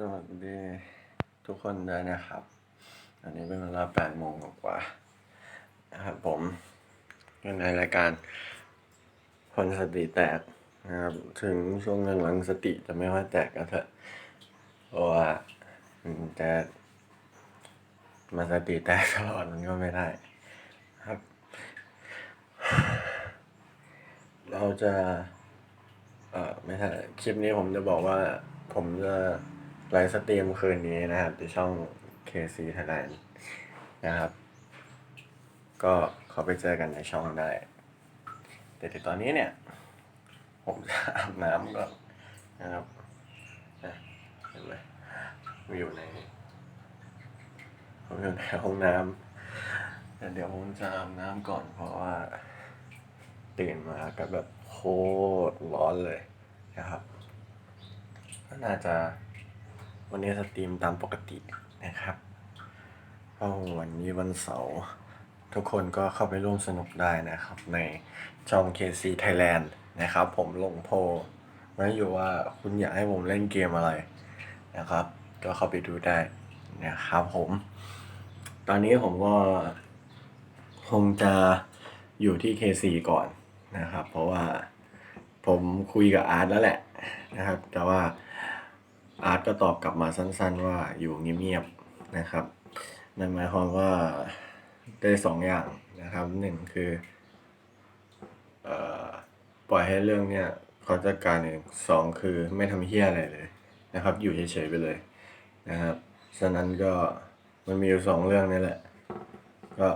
สวัสดีทุกคนด้วยนะครับ อันนี้เป็นเวลาแปดโมงกว่านะครับผมอยู่ในรายการคนสติแตกนะครับ ถึงช่วงหลังๆสติจะไม่ค่อยแตกก็เถอะเพราะว่าจะมาสติแตกตลอดมันก็ไม่ได้ครับ เราจะ เอ่อไม่ใช่คลิปนี้ผมจะบอกว่าผมจะ ไลฟ์สตรีมคืนนี้นะครับที่ช่อง KC Thailand นะครับ ก็เขาไปเจอกันในช่องได้ แต่ตอนนี้เนี่ย ผมจะอาบน้ำก่อนนะครับนะเห็นไหมผมอยู่ในผมอยู่ในห้องน้ำแต่เดี๋ยวผมจะอาบน้ำก่อนเพราะว่า ตื่นมาก็แบบโคตรร้อนเลยนะครับ ก็น่าจะ วันนี้สตรีมตามปกตินะครับเพราะวันนี้วันเสาร์ทุกคนก็เข้าไปร่วมสนุกได้นะครับ ในช่อง KC Thailand นะครับ ผมลงโพลไว้อยู่ว่าคุณอยากให้ผมเล่นเกมอะไรนะครับ ก็เข้าไปดูได้นะครับผม ตอนนี้ผมก็คงจะอยู่ที่ KC ก่อนนะครับ เพราะว่าผมคุยกับอาร์ตแล้วแหละนะครับ แต่ว่า อาร์ตก็ตอบกลับมาสั้นๆ ว่าอยู่เงียบๆนะครับนั่นหมายความว่าได้สองอย่างนะครับหนึ่งคืออปล่อยให้เรื่องเนี้ยเขาจัดการเองสองคือไม่ทำเฮี้ยอะไรเลยนะครับ อยู่เฉยๆไปเลยนะครับฉะนั้นก็มันมีอยู่สองเรื่องนี่แหละ ก็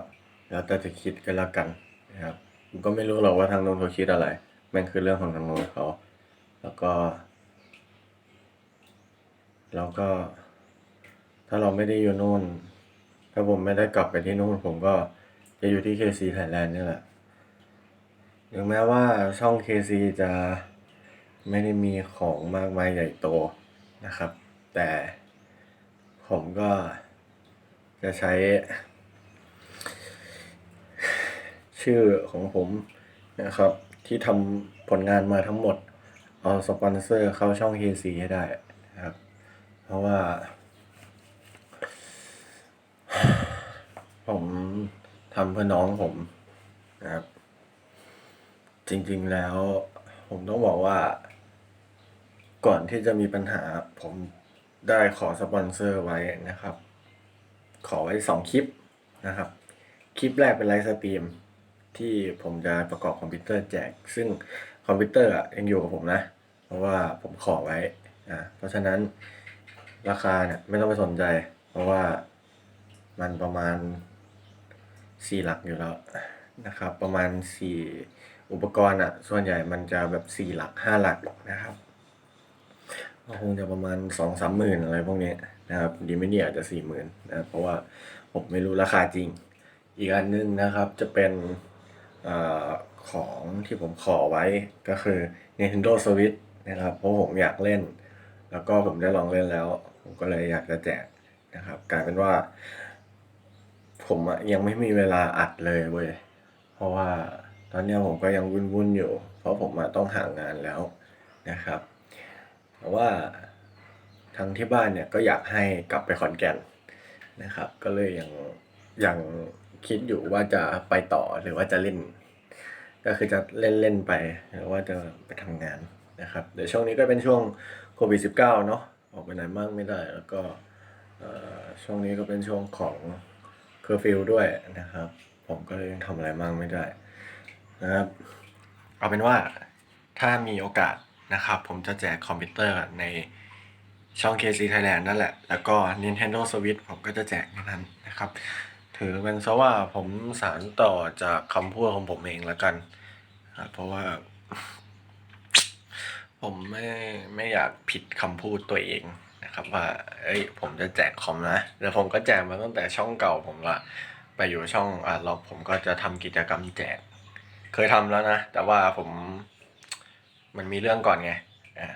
แล้วแต่จะคิดกันล้วกันนะครับผมก็ไม่รู้หรอกว่าทางโน้นเขาคิดอะไรแม่งคือเรื่องของทางโน้นเขา แล้วก็ แล้วก็ ถ้าเราไม่ได้อยู่โน่น ถ้าผมไม่ได้กลับไปที่นู่น ผมก็จะอยู่ที่ KC Thailand นี่แหละถึงแม้ว่าช่อง KC จะไม่ได้มีของมากมายใหญ่โตนะครับ แต่ผมก็จะใช้ ชื่อของผมนะครับ ที่ทำผลงานมาทั้งหมด เอาสปอนเซอร์เข้าช่อง KC ให้ได้นะครับ เพราะว่า ผมทำเพื่อน้องผมนะครับ จริง ๆแล้ว ผมต้องบอกว่า ก่อนที่จะมีปัญหา ผมได้ขอสปอนเซอร์ไว้นะครับ ขอไว้สองคลิปนะครับ คลิปแรกเป็นไลฟ์สตรีมที่ผมจะประกอบคอมพิวเตอร์แจก ซึ่งคอมพิวเตอร์อะยังอยู่กับผมนะ เพราะว่าผมขอไว้อ่าเพราะฉะนั้น ราคาเนี่ยไม่ต้องไปสนใจ เพราะว่ามันประมาณสี่หลักอยู่แล้วนะครับ ประมาณสี่อุปกรณ์อะส่วนใหญ่มันจะแบบสี่หลักห้าหลักนะครับก็คงจะประมาณสองสามหมื่นอะไรพวกนี้นะครับดีไม่ดีอาจจะสี่หมื่นนะครับเพราะว่าผมไม่รู้ราคาจริง อีกอันนึงนะครับจะเป็นอของที่ผมขอไว้ก็คือ Nintendo Switch นะครับเพราะผมอยากเล่น แล้วก็ผมได้ลองเล่นแล้ว ผมก็เลยอยากจะแจกนะครับกลายเป็นว่า ผมอะยังไม่มีเวลาอัดเลยเว้ยเพราะว่าตอนนี้ผมก็ยังวุ่นๆอยู่ เพราะผมอะต้องหางานแล้วนะครับแต่ว่าทางที่บ้านเนี่ยก็อยากให้กลับไปขอนแก่นนะครับ ก็เลยยังยังคิดอยู่ว่าจะไปต่อหรือว่าจะเล่น ก็คือจะเล่นเล่นๆไปหรือว่าจะไปทำงานนะครับเดี๋ยวช่วงนี้ก็เป็นช่วงโควิด -19 เนาะ ออกไปไหนมากไม่ได้ แล้วก็ช่วงนี้ก็เป็นช่วงของเคอร์ฟิวด้วยนะครับ ผมก็เลยยังทำอะไรมากไม่ได้นะครับเอาเป็นว่าถ้ามีโอกาสนะครับ ผมจะแจกคอมพิวเตอร์ในช่อง KC Thailand นั่นแหละ แล้วก็ Nintendo Switch ผมก็จะแจกในนั้นนะครับ ถือเป็นซะว่าผมสารต่อจากคำพูดของผมเองแล้วกัน เพราะว่า ผมไม่ไม่อยากผิดคำพูดตัวเองนะครับ ว่า เอ้ย ผมจะแจกคอมนะแล้วผมก็แจกมาตั้งแต่ช่องเก่าผมละไปอยู่ช่องอ่าล็อกผมก็จะทำกิจกรรมแจก เคยทำแล้วนะ แต่ว่าผมมันมีเรื่องก่อนไงอ่า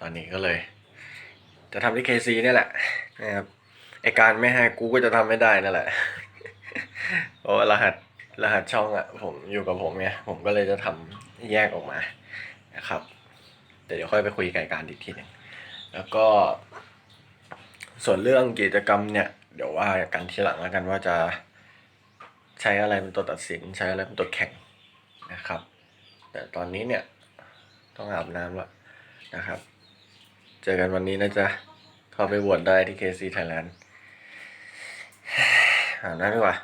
ตอนนี้ก็เลย จะทำที่เคซีนี่แหละนะครับไอการไม่ให้กูก็จะทำไม่ได้นั่นแหละเพราะรหัสรหัสช่องอะ่ะผมอยู่กับผมไงผมก็เลยจะทำแยกออกมานะครับ แต่เดี๋ยวค่อยไปคุยกับไอ้การอีกทีหนึ่งแล้วก็ ส่วนเรื่องกิจกรรมเนี่ย เดี๋ยวว่ากันทีหลังแล้วกันว่าจะใช้อะไรเป็นตัวตัดสินใช้อะไรเป็นตัวแข่งนะครับ แต่ตอนนี้เนี่ยต้องอาบน้ำล้วนะครับ เจอกันวันนี้นะจ๊ะเข้าไปโหวตได้ที่ KC Thailand อาบน้ำดีกว่า